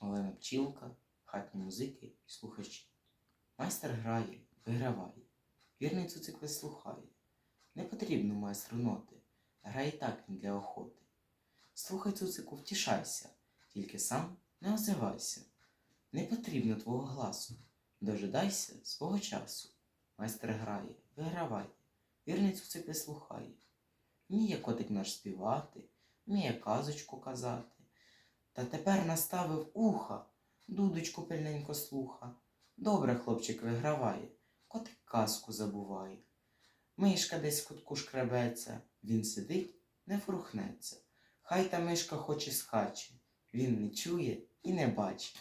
Олена пчілка, хатні музики і слухачі. Майстер грає, виграває, вірний цуцик весь слухає. Не потрібно майстру ноти, грає так він для охоти. Слухай, цуцику, втішайся, тільки сам не озивайся. Не потрібно твого гласу, дожидайся свого часу. Майстер грає, виграває, вірний цуцик весь слухає. Вміє котик наш співати, вміє казочку казати. Та тепер наставив уха, дудочку пильненько слуха. Добре хлопчик виграває, котик казку забуває. Мишка десь в кутку шкребеться, він сидить, не фрухнеться. Хай та мишка хоч і скаче, він не чує і не бачить.